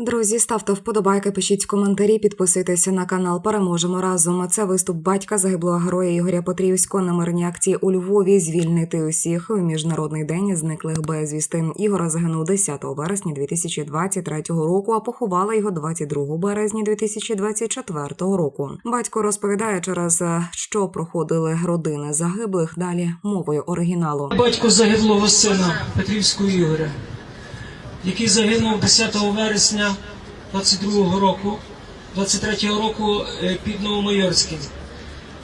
Друзі, ставте вподобайки, пишіть коментарі, підписуйтеся на канал. Переможемо разом. Це виступ батька загиблого героя Ігоря Потрівського на мирній акції у Львові. Звільнити усіх у міжнародний день зниклих безвісти. Ігора загинув 10 вересня 2023 року, а поховала його 22 березня 2024 року. Батько розповідає, через е, що проходили родини загиблих. Далі мовою оригіналу. Батько загиблого сина Петрівського Ігоря, який загинув 10 вересня 22-го року, 23-го року е, під Новомайорським.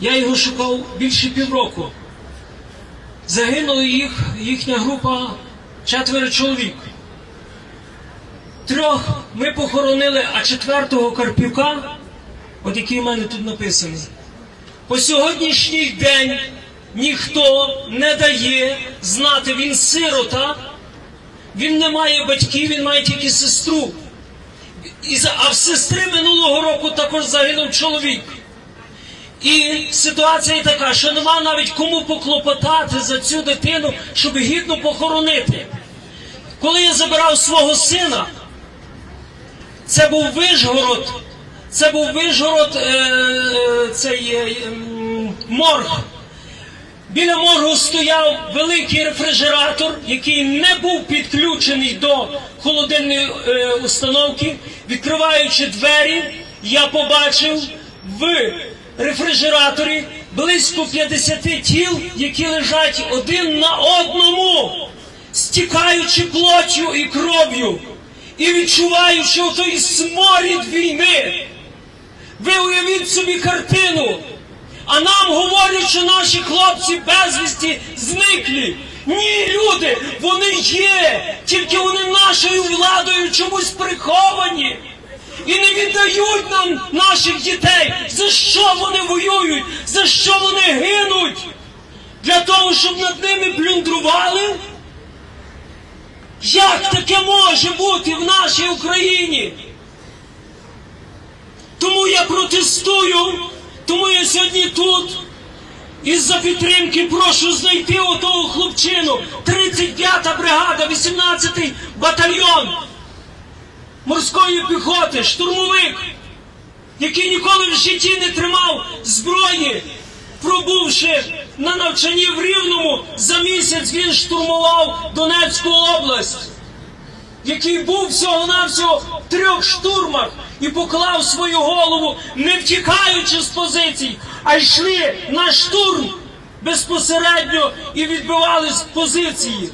Я його шукав більше півроку. Загинули їх, їхня група четверо чоловік. Трьох ми похоронили, а четвертого Карпюка, от який в мене тут написаний, по сьогоднішній день ніхто не дає знати, він сирота, він не має батьків, він має тільки сестру. А в сестри минулого року також загинув чоловік. І ситуація така, що нема навіть кому поклопотати за цю дитину, щоб гідно похоронити. Коли я забирав свого сина, це був Вишгород, це був Вишгород, е, е, цей е, морг. Біля моргу стояв великий рефрижератор, який не був підключений до холодильної е, установки. Відкриваючи двері, я побачив в рефрижераторі близько 50 тіл, які лежать один на одному, стікаючи плоттю і кров'ю, і відчуваючи той сморід війни. Ви уявіть собі картину. А нам говорять, що наші хлопці безвісті зниклі. Ні, люди, вони є, тільки вони нашою владою чомусь приховані. І не віддають нам наших дітей. За що вони воюють? За що вони гинуть? Для того, щоб над ними плюндрували? Як таке може бути в нашій Україні? Тому я протестую, тому я сьогодні тут. І за підтримки прошу знайти отого хлопчину. 35-та бригада, 18-й батальйон морської піхоти, штурмовик, який ніколи в житті не тримав зброї, пробувши на навчанні в Рівному, за місяць він штурмував Донецьку область який був всього-навсього в трьох штурмах і поклав свою голову, не втікаючи з позицій, а йшли на штурм безпосередньо і відбивали з позиції.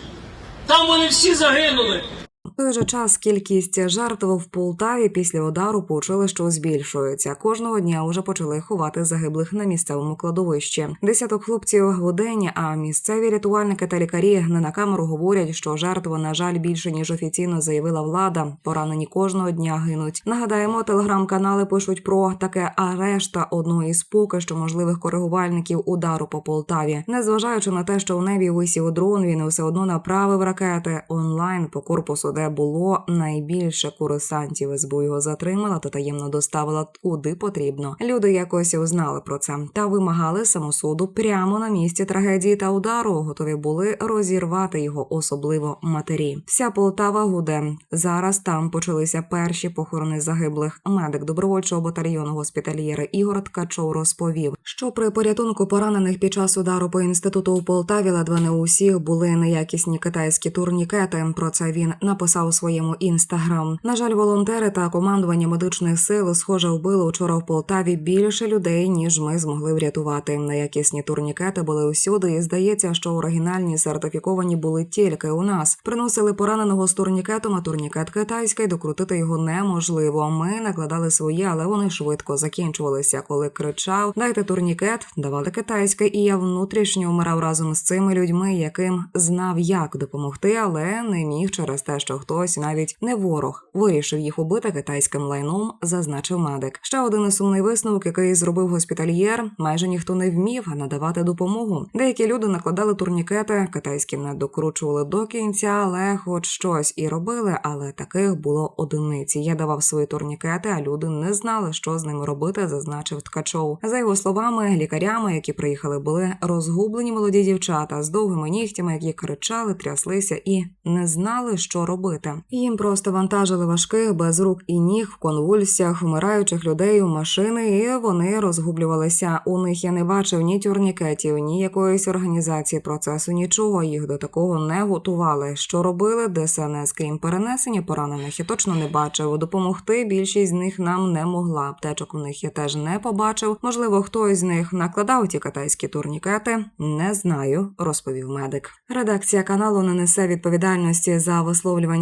Там вони всі загинули. В той же час кількість жертв в Полтаві після удару по училищу збільшується. Кожного дня уже почали ховати загиблих на місцевому кладовищі. Десяток хлопців в день, а місцеві рятувальники та лікарі не на камеру говорять, що жертв, на жаль, більше ніж офіційно заявила влада. Поранені кожного дня гинуть. Нагадаємо, телеграм-канали пишуть про таке арешта одного із поки що можливих коригувальників удару по Полтаві. Незважаючи на те, що у небі висів дрон, він все одно направив ракети онлайн по корпусу, де було найбільше курсантів. СБУ його затримала та таємно доставила куди потрібно. Люди якось узнали про це та вимагали самосуду прямо на місці трагедії та удару. Готові були розірвати його, особливо матері. Вся Полтава гуде. Зараз там почалися перші похорони загиблих. Медик добровольчого батальйону госпітальєри Ігор Ткачов розповів, що при порятунку поранених під час удару по інституту у Полтаві ледве не у всіх були неякісні китайські турнікети. Про це він написав у своєму інстаграм. На жаль, волонтери та командування медичних сил схоже вбили учора в Полтаві більше людей, ніж ми змогли врятувати. Неякісні турнікети були усюди, і здається, що оригінальні сертифіковані були тільки у нас. Приносили пораненого з турнікетом, а турнікет китайський докрутити його неможливо. Ми накладали свої, але вони швидко закінчувалися. Коли кричав Дайте турнікет, давали китайське, і я внутрішньо вмирав разом з цими людьми, яким знав, як допомогти, але не міг через те, що хтось, навіть не ворог, вирішив їх убити китайським лайном, зазначив медик. Ще один сумний висновок, який зробив госпітальєр. Майже ніхто не вмів надавати допомогу. Деякі люди накладали турнікети, китайські не докручували до кінця, але хоч щось і робили, але таких було одиниці. Я давав свої турнікети, а люди не знали, що з ними робити, зазначив Ткачов. За його словами, лікарями, які приїхали, були розгублені молоді дівчата з довгими нігтями, які кричали, тряслися і не знали, що робити. Робити. Їм просто вантажили важких без рук і ніг в конвульсіях, вмираючих людей у машини, і вони розгублювалися. У них я не бачив ні тюрнікетів, ні якоїсь організації процесу, нічого їх до такого не готували. Що робили ДСНС, крім перенесення поранених, я точно не бачив. Допомогти більшість з них нам не могла. Аптечок у них я теж не побачив. Можливо, хтось з них накладав ті китайські турнікети. Не знаю, розповів медик. Редакція каналу не несе відповідальності за висловлювання